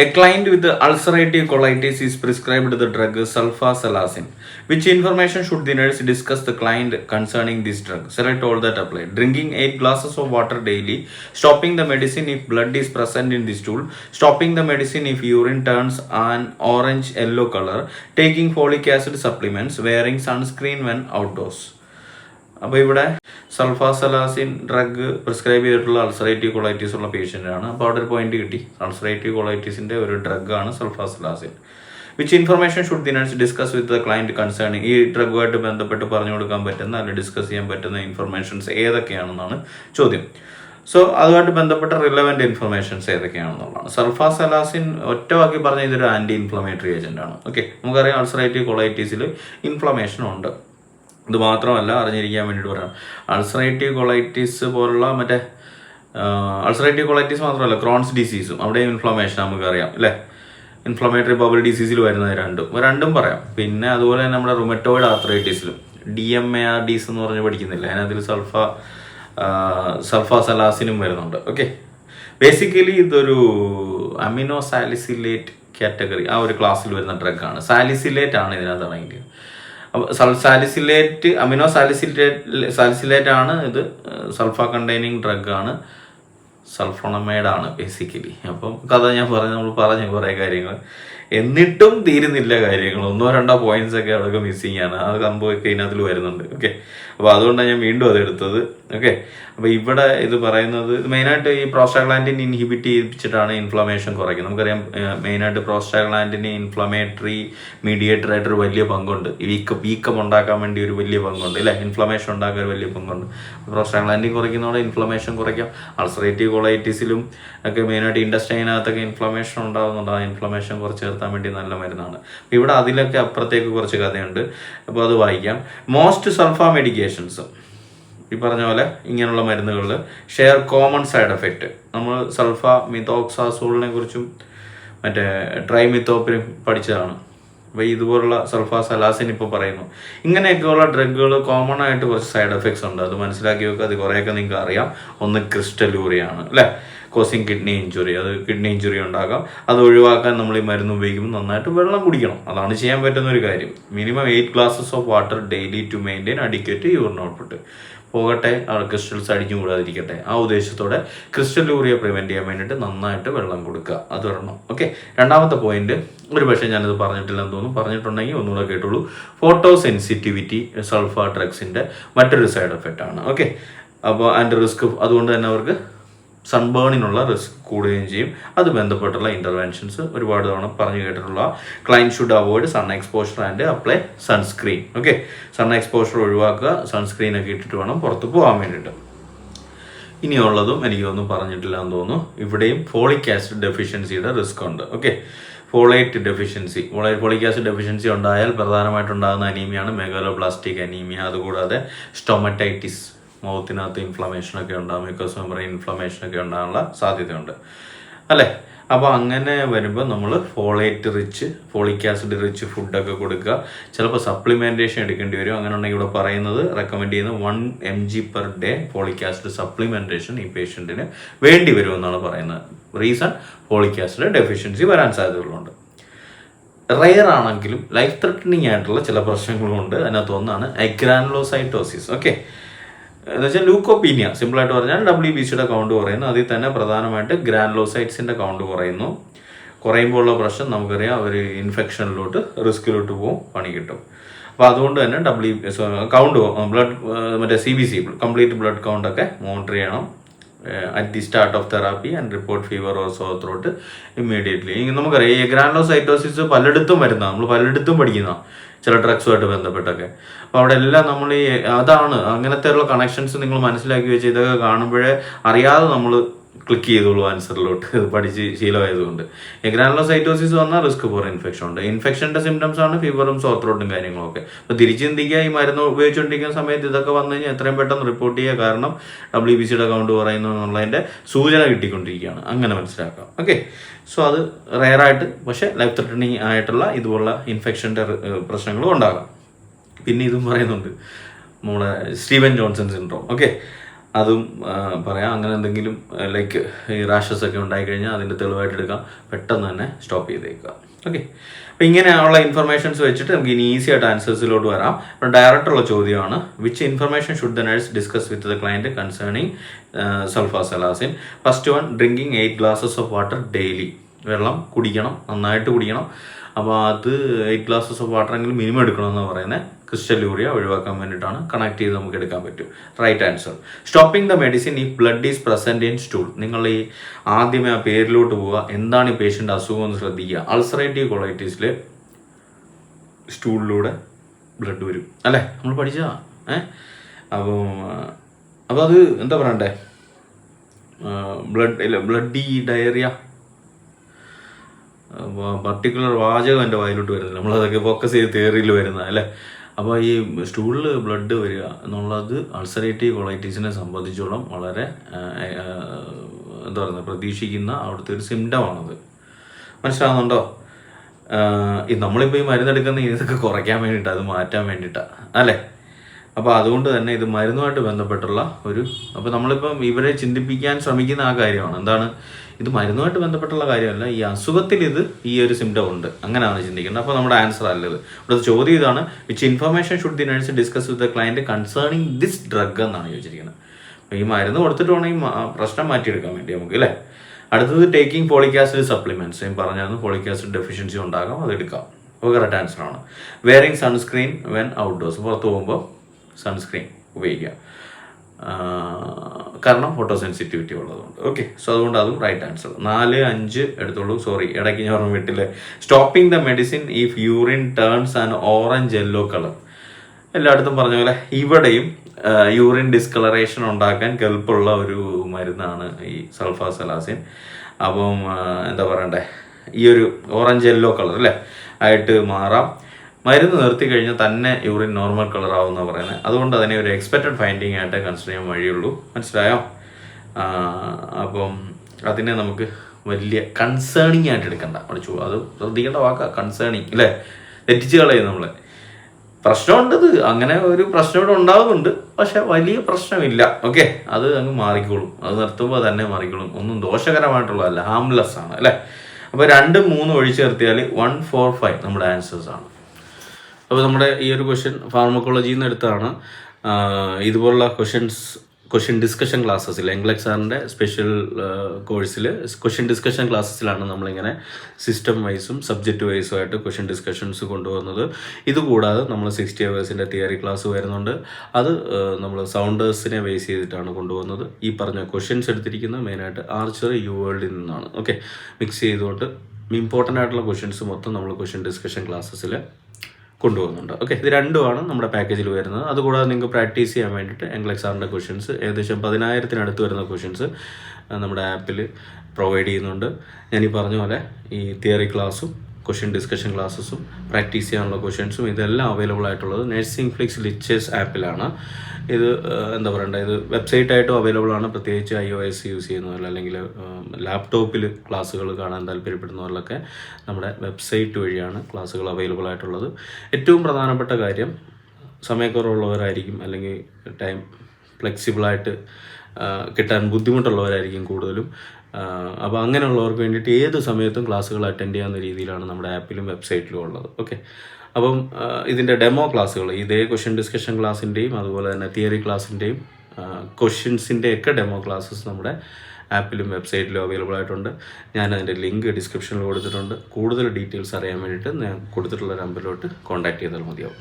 A client with ulcerative colitis is prescribed the drug sulfasalazine. Which information should the nurse discuss the client concerning this drug? Select all that apply. Drinking 8 glasses of water daily, stopping the medicine if blood is present in the stool, stopping the medicine if urine turns an orange yellow color, taking folic acid supplements, wearing sunscreen when outdoors. അപ്പോൾ ഇവിടെ sulfasalazine drug prescribe ചെയ്തിട്ടുള്ള ulcerative colitis ഉള്ള പേഷ്യന്റാണ് അപ്പോൾ അവിടെ ഒരു point കിട്ടി. Ulcerative കൊളൈറ്റീസിന്റെ ഒരു ഡ്രഗാണ് sulfasalazine. Which information should the nurse discuss with the client concerning ഈ ഡ്രഗുമായിട്ട് ബന്ധപ്പെട്ട് പറഞ്ഞു കൊടുക്കാൻ പറ്റുന്ന അല്ലെങ്കിൽ ഡിസ്കസ് ചെയ്യാൻ പറ്റുന്ന ഇൻഫർമേഷൻസ് ഏതൊക്കെയാണെന്നാണ് ചോദ്യം. സോ അതുമായിട്ട് ബന്ധപ്പെട്ട റിലവന്റ് ഇൻഫർമേഷൻസ് ഏതൊക്കെയാണെന്നുള്ളതാണ്. സൾഫാസലാസിൻ ഒറ്റ വാക്കി പറഞ്ഞ ഇതൊരു ആന്റി ഇൻഫ്ലമേറ്ററി ഏജന്റ് ആണ്. ഓക്കെ നമുക്കറിയാം അൾസറേറ്റീവ് കൊളൈറ്റീസിൽ ഇൻഫ്ലമേഷൻ ഉണ്ട്. ഇത് മാത്രമല്ല അറിഞ്ഞിരിക്കാൻ വേണ്ടിയിട്ട് പറയാം. അൾസറേറ്റീവ് കൊളൈറ്റിസ് പോലുള്ള മറ്റേ അൾസറേറ്റീവ് കൊളൈറ്റിസ് മാത്രമല്ല ക്രോൺസ് ഡിസീസും അവിടെ ഇൻഫ്ലമേഷൻ നമുക്കറിയാം അല്ലേ? ഇൻഫ്ലമേറ്ററി ബബിൾ ഡിസീസിൽ വരുന്നത് രണ്ടും. രണ്ടും പറയാം. പിന്നെ അതുപോലെ തന്നെ നമ്മുടെ rheumatoid ആർത്രൈറ്റിസിലും D M A R Ds എന്ന് പറഞ്ഞ് പഠിക്കുന്നില്ല? അതിനകത്തിൽ സൾഫ സൾഫാസലാസിനും വരുന്നുണ്ട്. ഓക്കെ ബേസിക്കലി ഇതൊരു അമിനോ സാലിസിലേറ്റ് കാറ്റഗറി ആ ഒരു ക്ലാസ്സിൽ വരുന്ന ഡ്രഗാണ് സാലിസിലേറ്റ് ആണ് ഇതിനകത്ത് അപ്പോൾ സാലിസിലേറ്റ് അമിനോ സാലിസിലേറ്റ് സാലിസിലേറ്റ് ആണ് ഇത് സൾഫ കണ്ടെയ്നിങ് ഡ്രഗ് ആണ് സൾഫോണമൈഡ് ആണ് ബേസിക്കലി. അപ്പം കഥ ഞാൻ പറഞ്ഞു നമ്മൾ പറഞ്ഞു കുറേ കാര്യങ്ങൾ എന്നിട്ടും തീരുന്നില്ല കാര്യങ്ങൾ. ഒന്നോ രണ്ടോ പോയിന്റ്സ് ഒക്കെ അവിടെയൊക്കെ മിസ്സിങ് ആണ്. അത് സംഭവമൊക്കെ ഇതിനകത്തിൽ വരുന്നുണ്ട്. ഓക്കെ അപ്പോൾ അതുകൊണ്ടാണ് ഞാൻ വീണ്ടും അത് എടുത്തത്. ഓക്കെ അപ്പോൾ ഇവിടെ ഇത് പറയുന്നത് മെയിനായിട്ട് ഈ പ്രോസ്റ്റാഗ്ലാൻഡിൻ ഇൻഹിബിറ്റ് ചെയ്യിപ്പിച്ചിട്ടാണ് ഇൻഫ്ലമേഷൻ കുറയ്ക്കുന്നത്. നമുക്കറിയാം മെയിനായിട്ട് പ്രോസ്റ്റാഗ്ലാൻഡിന് ഇൻഫ്ലമേറ്ററി മീഡിയേറ്റർ ആയിട്ട് ഒരു വലിയ പങ്കുണ്ട്. വീക്കം വീക്കം ഉണ്ടാക്കാൻ വേണ്ടി ഒരു വലിയ പങ്കുണ്ട്. അല്ലെ? ഇൻഫ്ലമേഷൻ ഉണ്ടാക്കാൻ ഒരു വലിയ പങ്കുണ്ട്. പ്രോസ്റ്റാഗ്ലാൻഡിൻ കുറയ്ക്കുന്നതോടെ ഇൻഫ്ലമേഷൻ കുറയ്ക്കാം. അൾസറേറ്റീവ് കൊളൈറ്റിസിലും ഒക്കെ മെയിനായിട്ട് ഇൻഡസ്ട്രൈനകത്തൊക്കെ ഇൻഫ്ലമേഷൻ ഉണ്ടാകുന്നുണ്ട് ആ ഇൻഫ്ലമേഷൻ കുറച്ച് നിർത്താൻ വേണ്ടി നല്ല മരുന്നാണ്. ഇവിടെ അതിലൊക്കെ അപ്പുറത്തേക്ക് കുറച്ച് കഥയുണ്ട്. അപ്പോൾ അത് വായിക്കാം. മോസ്റ്റ് സൾഫ മെഡിക്കേഷൻസ് ഈ പറഞ്ഞ പോലെ ഇങ്ങനെയുള്ള മരുന്നുകളിൽ ഷെയർ കോമൺ സൈഡ് എഫക്റ്റ് നമ്മൾ സൾഫ മിതോക്സാസോളിനെ കുറിച്ചും മറ്റേ ട്രൈമിത്തോപ്പിനും പഠിച്ചതാണ്. അപ്പോൾ ഇതുപോലുള്ള സൾഫ സലാസിൻ ഇപ്പോൾ പറയുന്നു. ഇങ്ങനെയൊക്കെയുള്ള ഡ്രഗുകൾ കോമൺ ആയിട്ട് കുറച്ച് സൈഡ് എഫക്ട്സ് ഉണ്ട്. അത് മനസ്സിലാക്കി വെക്കുക അത് കുറേയൊക്കെ നിങ്ങൾക്ക് അറിയാം ഒന്ന് ക്രിസ്റ്റലൂറിയാണ് അല്ലേ? Causing kidney injury. അത് കിഡ്നി ഇഞ്ചുറി ഉണ്ടാകാം. അത് ഒഴിവാക്കാൻ നമ്മൾ ഈ മരുന്ന് ഉപയോഗിക്കുമ്പോൾ നന്നായിട്ട് വെള്ളം കുടിക്കണം. അതാണ് ചെയ്യാൻ പറ്റുന്ന ഒരു കാര്യം. Minimum eight glasses of water daily to maintain adequate urine output. പോകട്ടെ ക്രിസ്റ്റൽസ് അടിഞ്ഞു കൂടാതിരിക്കട്ടെ ആ ഉദ്ദേശത്തോടെ ക്രിസ്റ്റൽ യൂറിയ പ്രിവെന്റ് ചെയ്യാൻ വേണ്ടിയിട്ട് നന്നായിട്ട് വെള്ളം കൊടുക്കുക. അത് വരണം ഓക്കെ രണ്ടാമത്തെ പോയിന്റ്. ഒരു പക്ഷേ ഞാനത് പറഞ്ഞിട്ടില്ലെന്ന് തോന്നുന്നു. പറഞ്ഞിട്ടുണ്ടെങ്കിൽ ഒന്നുകൂടെ കേട്ടുള്ളൂ ഫോട്ടോ സെൻസിറ്റിവിറ്റി സൾഫ ഡ്രഗ്സിന്റെ മറ്റൊരു സൈഡ് എഫക്റ്റ് ആണ് ഓക്കെ അപ്പോൾ അതിന്റെ റിസ്ക് അതുകൊണ്ട് തന്നെ അവർക്ക് സൺബേണിനുള്ള റിസ്ക് കൂടുകയും ചെയ്യും. അത് ബന്ധപ്പെട്ടുള്ള ഇന്റർവെൻഷൻസ് ഒരുപാട് തവണ പറഞ്ഞു കേട്ടിട്ടുള്ള client should avoid sun exposure and apply sunscreen okay sun exposure ഒഴിവാക്കുക സൺസ്ക്രീൻ ഒക്കെ ഇട്ടിട്ട് വേണം പുറത്ത് പോകാൻ വേണ്ടിയിട്ട്. ഇനിയുള്ളതും എനിക്കൊന്നും പറഞ്ഞിട്ടില്ല എന്ന് തോന്നുന്നു. ഇവിടെയും ഫോളിക് ആസിഡ് ഡെഫിഷ്യൻസിയുടെ റിസ്ക് ഉണ്ട്. Okay folate deficiency folic acid deficiency ഉണ്ടായാൽ പ്രധാനമായിട്ടുണ്ടാകുന്ന അനീമിയാണ് മെഗാലോപ്ലാസ്റ്റിക് അനീമിയ അതുകൂടാതെ സ്റ്റൊമറ്റൈറ്റിസ് മൗത്തിനകത്ത് ഇൻഫ്ലമേഷനൊക്കെ ഉണ്ടാകും മിക്കോസ് മെമ്പറി ഇൻഫ്ലമേഷനൊക്കെ ഉണ്ടാകാനുള്ള സാധ്യതയുണ്ട്. അല്ലേ? അപ്പോൾ അങ്ങനെ വരുമ്പോൾ നമ്മൾ folate rich folic acid rich ഫുഡൊക്കെ കൊടുക്കുക. ചിലപ്പോൾ സപ്ലിമെന്റേഷൻ എടുക്കേണ്ടി വരും. അങ്ങനെ ഉണ്ടെങ്കിൽ ഇവിടെ പറയുന്നത് റെക്കമെൻഡ് ചെയ്യുന്നത് one M G per day folic acid supplementation ഈ പേഷ്യന്റിന് വേണ്ടി വരുമെന്നാണ് പറയുന്നത്. റീസൺ ഫോളിക് ആസിഡ് ഡെഫിഷ്യൻസി വരാൻ സാധ്യതകളുണ്ട്. റയർ ആണെങ്കിലും ലൈഫ് ത്രെട്ടനിങ് ആയിട്ടുള്ള ചില പ്രശ്നങ്ങളുണ്ട് അതിനകത്ത് ഒന്നാണ് എഗ്രാനുലോസൈറ്റോസിസ് ഓക്കെ എന്ന് വെച്ചാൽ ലൂക്കോപ്പീനിയ സിമ്പിളായിട്ട് പറഞ്ഞാൽ ഡബ്ല്യു ബി സിയുടെ കൗണ്ട് കുറയുന്നു അതിൽ തന്നെ പ്രധാനമായിട്ട് ഗ്രാൻലോസൈറ്റ്സിന്റെ കൗണ്ട് കുറയുന്നു കുറയുമ്പോൾ ഉള്ള പ്രശ്നം നമുക്കറിയാം അവർ ഇൻഫെക്ഷനിലോട്ട് റിസ്കിലോട്ട് പോകും പണി കിട്ടും. അപ്പോൾ അതുകൊണ്ട് തന്നെ ഡബ്ല്യു കൗണ്ട് ബ്ലഡ് മറ്റേ C B C complete blood കൗണ്ടൊക്കെ monitor ചെയ്യണം. At the start of therapy and report fever or sore throat immediately നമുക്കറിയാം ഈ ഗ്രാനുലോസൈറ്റോസിസ് പലയിടത്തും വരുന്നതാണ് നമ്മൾ പലയിടത്തും പഠിക്കുന്നതാണ് ചില ഡ്രഗ്സുമായിട്ട് ബന്ധപ്പെട്ടൊക്കെ. അപ്പോൾ അവിടെ എല്ലാം നമ്മൾ ഈ അതാണ് അങ്ങനത്തെ ഉള്ള കണക്ഷൻസ് നിങ്ങൾ മനസ്സിലാക്കി വെച്ച് ഇതൊക്കെ കാണുമ്പോഴേ അറിയാതെ നമ്മൾ ക്ലിക്ക് ചെയ്തോളൂ ആൻസറിലോട്ട് ഇത് പഠിച്ച് ശീലമായതുകൊണ്ട്. എഗ്രാനുലോസൈറ്റോസിസ് വന്നാൽ റിസ്ക് ഫോർ ഇൻഫെക്ഷൻ ഉണ്ട്. ഇൻഫെക്ഷന്റെ സിംറ്റംസ് ആണ് ഫീവറും സോത്രോട്ടും കാര്യങ്ങളൊക്കെ. അപ്പോൾ തിരിച്ച് ചിന്തിക്കുക ഈ മരുന്ന് ഉപയോഗിച്ചുകൊണ്ടിരിക്കുന്ന സമയത്ത് ഇതൊക്കെ വന്നു കഴിഞ്ഞാൽ എത്രയും പെട്ടെന്ന് റിപ്പോർട്ട് ചെയ്യുക. കാരണം ഡബ്ല്യു ബി സിയുടെ അക്കൗണ്ട് പറയുന്നു എന്നുള്ളതിന്റെ സൂചന കിട്ടിക്കൊണ്ടിരിക്കുകയാണ്. അങ്ങനെ മനസ്സിലാക്കാം. ഓക്കെ സോ അത് റെയറായിട്ട് പക്ഷേ ലൈഫ് ത്രെട്ടനിങ് ആയിട്ടുള്ള ഇതുപോലുള്ള ഇൻഫെക്ഷന്റെ പ്രശ്നങ്ങളും ഉണ്ടാകാം. പിന്നെ ഇതും പറയുന്നുണ്ട്. നമ്മുടെ സ്റ്റീവൻ ജോൺസൺ സിൻഡ്രോം ഓക്കെ അതും പറയാം. അങ്ങനെ എന്തെങ്കിലും ലൈക്ക് ഈ റാഷസ് ഒക്കെ ഉണ്ടായിക്കഴിഞ്ഞാൽ അതിന്റെ തെളിവായിട്ട് എടുക്കാം. പെട്ടെന്ന് തന്നെ സ്റ്റോപ്പ് ചെയ്തേക്കുക. ഓക്കെ അപ്പം ഇങ്ങനെയുള്ള ഇൻഫർമേഷൻസ് വെച്ചിട്ട് നമുക്ക് ഇനി ഈസി ആയിട്ട് ആൻസേഴ്സിലോട്ട് വരാം. അപ്പം ഡയറക്റ്റുള്ള ചോദ്യമാണ്. Which information should the nurse discuss with the client concerning sulfasalazine first one drinking eight glasses of water daily വെള്ളം കുടിക്കണം നന്നായിട്ട് കുടിക്കണം. അപ്പോൾ അത് എയ്റ്റ് ഗ്ലാസസ് ഓഫ് വാട്ടർ എങ്കിലും മിനിമം എടുക്കണമെന്ന് പറയുന്നത് ക്രിസ്റ്റൽ യൂറിയ ഒഴിവാക്കാൻ വേണ്ടിയിട്ടാണ് കണക്ട് ചെയ്ത് നമുക്ക് എടുക്കാൻ പറ്റും. Right answer stopping the medicine ഈ blood is present in stool നിങ്ങൾ ഈ ആദ്യമേ ആ പേരിലോട്ട് പോവുക. എന്താണ് ഈ പേഷ്യന്റ് അസുഖം എന്ന് ശ്രദ്ധിക്കുക. അൾസറേറ്റീവ് കൊളൈറ്റീസിൽ സ്റ്റൂളിലൂടെ ബ്ലഡ് വരും. അല്ലേ? നമ്മൾ പഠിച്ചതാ. ഏഹ് അപ്പോൾ അപ്പോൾ അത് എന്താ പറയണ്ടേ? ബ്ലഡ് ഇല്ല ബ്ലഡ് ഈ ഡയറിയ പർട്ടിക്കുലർ വാചകം എന്റെ വായിലോട്ട് വരുന്നില്ല. നമ്മളതൊക്കെ ഫോക്കസ് ചെയ്ത് തിയറിയിൽ വരുന്ന അല്ലേ? അപ്പോൾ ഈ സ്റ്റൂളിൽ ബ്ലഡ് വരിക എന്നുള്ളത് അൾസറേറ്റീവ് കൊളൈറ്റിസിനെ സംബന്ധിച്ചോളം വളരെ എന്താ പറയുക പ്രതീക്ഷിക്കുന്ന അവിടുത്തെ ഒരു സിംറ്റമാണത് മനസ്സിലാവുന്നുണ്ടോ? ഈ നമ്മളിപ്പോൾ ഈ മരുന്നെടുക്കുന്ന ഇതൊക്കെ കുറയ്ക്കാൻ വേണ്ടിയിട്ടാണ് അത് മാറ്റാൻ വേണ്ടിയിട്ടാണ് അല്ലേ? അപ്പോൾ അതുകൊണ്ട് തന്നെ ഇത് മരുന്നുമായിട്ട് ബന്ധപ്പെട്ടുള്ള ഒരു അപ്പോൾ നമ്മളിപ്പം ഇവരെ ചിന്തിപ്പിക്കാൻ ശ്രമിക്കുന്ന ആ കാര്യമാണ്. എന്താണ്? ഇത് മരുന്നുമായിട്ട് ബന്ധപ്പെട്ടുള്ള കാര്യമല്ല. ഈ അസുഖത്തിൽ ഇത് ഈ ഒരു സിംറ്റം ഉണ്ട്. അങ്ങനെയാണ് ചിന്തിക്കുന്നത് അപ്പോൾ നമ്മുടെ ആൻസർ അല്ലത്. ഇവിടുത്തെ ചോദ്യം ഇതാണ്. Which information should the nurse discuss with the client concerning this drug എന്നാണ് ചോദിച്ചിരിക്കുന്നത്. അപ്പോൾ ഈ മരുന്ന് കൊടുത്തിട്ട് വേണമെങ്കിൽ മ- പ്രശ്നം മാറ്റിയെടുക്കാൻ വേണ്ടി നമുക്ക് അല്ലേ അടുത്തത് ടേക്കിംഗ് പോളിക് ആസിഡ് സപ്ലിമെന്റ്സ് ഞാൻ പറഞ്ഞായിരുന്നു പോളിക് ആസിഡ് ഡെഫിഷ്യൻസി ഉണ്ടാകാം അത് എടുക്കാം. അപ്പോൾ കറക്റ്റ് ആൻസർ ആണ്. വെയറിങ് സൺസ്ക്രീൻ വെൻ ഔട്ട്ഡോഴ്സ് പുറത്ത് പോകുമ്പോൾ സൺസ്ക്രീൻ ഉപയോഗിക്കുക. കാരണം ഫോട്ടോ സെൻസിറ്റിവിറ്റി ഉള്ളതുകൊണ്ട്. ഓക്കെ സോ അതുകൊണ്ട് അതും റൈറ്റ് ആൻസർ നാല് അഞ്ച് എടുത്തോളൂ. സോറി ഇടയ്ക്ക് ഞാൻ ഓർമ്മ വീട്ടിൽ stopping the medicine if urine turns and orange yellow colour എല്ലായിടത്തും പറഞ്ഞ പോലെ ഇവിടെയും യൂറിൻ ഡിസ്കളറേഷൻ ഉണ്ടാക്കാൻ കെൽപ്പുള്ള ഒരു മരുന്നാണ് ഈ സൾഫാസലാസിൻ. അപ്പം എന്താ പറയണ്ടേ? ഈ ഒരു ഓറഞ്ച് യെല്ലോ കളർ അല്ലേ? ആയിട്ട് മാറാം. മരുന്ന് നിർത്തി കഴിഞ്ഞാൽ തന്നെ യൂറിൻ നോർമൽ കളർ ആവുന്ന പറയുന്നത് അതുകൊണ്ട് അതിനെ ഒരു എക്സ്പെക്റ്റഡ് ഫൈൻഡിങ് ആയിട്ട് കൺസിഡർ ചെയ്യാൻ വഴിയുള്ളൂ. മനസ്സിലായോ? അപ്പം അതിനെ നമുക്ക് വലിയ കൺസേണിങ് ആയിട്ട് എടുക്കണ്ട. അവിടെ ചോ അത് ശ്രദ്ധിക്കേണ്ട വാക്കാണ് കൺസേണിങ് അല്ലേ? തെറ്റിച്ച് കളയും നമ്മളെ. പ്രശ്നമുണ്ടത് അങ്ങനെ ഒരു പ്രശ്നം ഇവിടെ ഉണ്ടാകുന്നുണ്ട് പക്ഷെ വലിയ പ്രശ്നമില്ല. ഓക്കെ? അത് അങ്ങ് മാറിക്കോളും. അത് നിർത്തുമ്പോൾ തന്നെ മാറിക്കോളും. ഒന്നും ദോഷകരമായിട്ടുള്ളതല്ല ഹാംലെസ് ആണ് അല്ലേ? അപ്പോൾ രണ്ട് മൂന്ന് ഒഴിച്ചു നിർത്തിയാൽ വൺ ഫോർ ഫൈവ് നമ്മുടെ ആൻസേഴ്സ് ആണ്. അപ്പോൾ നമ്മുടെ ഈ ഒരു ക്വസ്റ്റ്യൻ ഫാർമക്കോളജിയിൽ നിന്ന് എടുത്താണ് ഇതുപോലുള്ള ക്വസ്റ്റ്യൻസ് ക്വസ്റ്റ്യൻ ഡിസ്കഷൻ ക്ലാസ്സസിൽ എംഗ്ലക് സാറിന്റെ സ്പെഷ്യൽ കോഴ്സിൽ ക്വസ്റ്റ്യൻ ഡിസ്കഷൻ ക്ലാസ്സസിലാണ് നമ്മളിങ്ങനെ സിസ്റ്റം വൈസും സബ്ജക്റ്റ് വൈസും ആയിട്ട് ക്വസ്റ്റ്യൻ ഡിസ്കഷൻസ് കൊണ്ടുവന്നത്. ഇതുകൂടാതെ നമ്മൾ സിക്സ്റ്റി അവേഴ്സിന്റെ തിയറി ക്ലാസ് വരുന്നുണ്ട്. അത് നമ്മൾ സൗണ്ടേഴ്സിനെ ബേസ് ചെയ്തിട്ടാണ് കൊണ്ടുവന്നത്. ഈ പറഞ്ഞ ക്വസ്റ്റ്യൻസ് എടുത്തിരിക്കുന്നത് മെയിനായിട്ട് ആർച്ചർ യു വേൾഡിൽ നിന്നാണ്. ഓക്കെ മിക്സ് ചെയ്തുകൊണ്ട് ഇമ്പോർട്ടന്റ് ആയിട്ടുള്ള ക്വസ്റ്റ്യൻസ് മൊത്തം നമ്മൾ ക്വസ്റ്റ്യൻ ഡിസ്കഷൻ ക്ലാസ്സസിൽ കൊണ്ടുപോകുന്നുണ്ട്. ഓക്കെ ഇത് രണ്ടുമാണ് നമ്മുടെ പാക്കേജിൽ വരുന്നത്. അതുകൂടാതെ നിങ്ങൾക്ക് പ്രാക്ടീസ് ചെയ്യാൻ വേണ്ടിയിട്ട് എംഗ്ലക് സാറിന്റെ ക്വസ്റ്റ്യൻസ് ഏകദേശം പതിനായിരത്തിനടുത്ത് വരുന്ന ക്വസ്റ്റ്യൻസ് നമ്മുടെ ആപ്പിൽ പ്രൊവൈഡ് ചെയ്യുന്നുണ്ട്. ഞാൻ ഈ പറഞ്ഞ പോലെ ഈ തിയറി ക്ലാസ്സും ക്വസ്റ്റ്യൻ ഡിസ്കഷൻ ക്ലാസ്സസും പ്രാക്ടീസ് ചെയ്യാനുള്ള ക്വസ്റ്റ്യൻസും ഇതെല്ലാം അവൈലബിൾ ആയിട്ടുള്ളത് നഴ്സിംഗ് ഫ്ലിക്സ് ലിച്ചേഴ്സ് ആപ്പിലാണ് ഇത് എന്താ പറയണ്ട ഇത് വെബ്സൈറ്റ് ആയിട്ടും അവൈലബിൾ ആണ്. പ്രത്യേകിച്ച് ഐ ഒ എസ് യൂസ് ചെയ്യുന്നവരിൽ അല്ലെങ്കിൽ ലാപ്ടോപ്പിൽ ക്ലാസ്സുകൾ കാണാൻ താല്പര്യപ്പെടുന്നവരിലൊക്കെ നമ്മുടെ വെബ്സൈറ്റ് വഴിയാണ് ക്ലാസ്സുകൾ അവൈലബിൾ ആയിട്ടുള്ളത്. ഏറ്റവും പ്രധാനപ്പെട്ട കാര്യം സമയക്കുറവുള്ളവരായിരിക്കും അല്ലെങ്കിൽ ടൈം ഫ്ലെക്സിബിളായിട്ട് കിട്ടാൻ ബുദ്ധിമുട്ടുള്ളവരായിരിക്കും കൂടുതലും. അപ്പോൾ അങ്ങനെയുള്ളവർക്ക് വേണ്ടിയിട്ട് ഏത് സമയത്തും ക്ലാസ്സുകൾ അറ്റൻഡ് ചെയ്യാവുന്ന രീതിയിലാണ് നമ്മുടെ ആപ്പിലും വെബ്സൈറ്റിലും ഉള്ളത്. ഓക്കെ അപ്പം ഇതിന്റെ ഡെമോ ക്ലാസ്സുകൾ ഇതേ ക്വസ്റ്റ്യൻ ഡിസ്കഷൻ ക്ലാസ്സിന്റെയും അതുപോലെ തന്നെ തിയറി ക്ലാസ്സിന്റെയും ക്വസ്റ്റ്യൻസിന്റെ ഒക്കെ ഡെമോ ക്ലാസ്സസ് നമ്മുടെ ആപ്പിലും വെബ്സൈറ്റിലും അവൈലബിൾ ആയിട്ടുണ്ട്. ഞാൻ അതിന്റെ ലിങ്ക് ഡിസ്ക്രിപ്ഷനിൽ കൊടുത്തിട്ടുണ്ട്. കൂടുതൽ ഡീറ്റെയിൽസ് അറിയാൻ വേണ്ടിയിട്ട് ഞാൻ കൊടുത്തിട്ടുള്ള നമ്പറിലോട്ട് കോൺടാക്ട് ചെയ്താൽ മതിയാവും.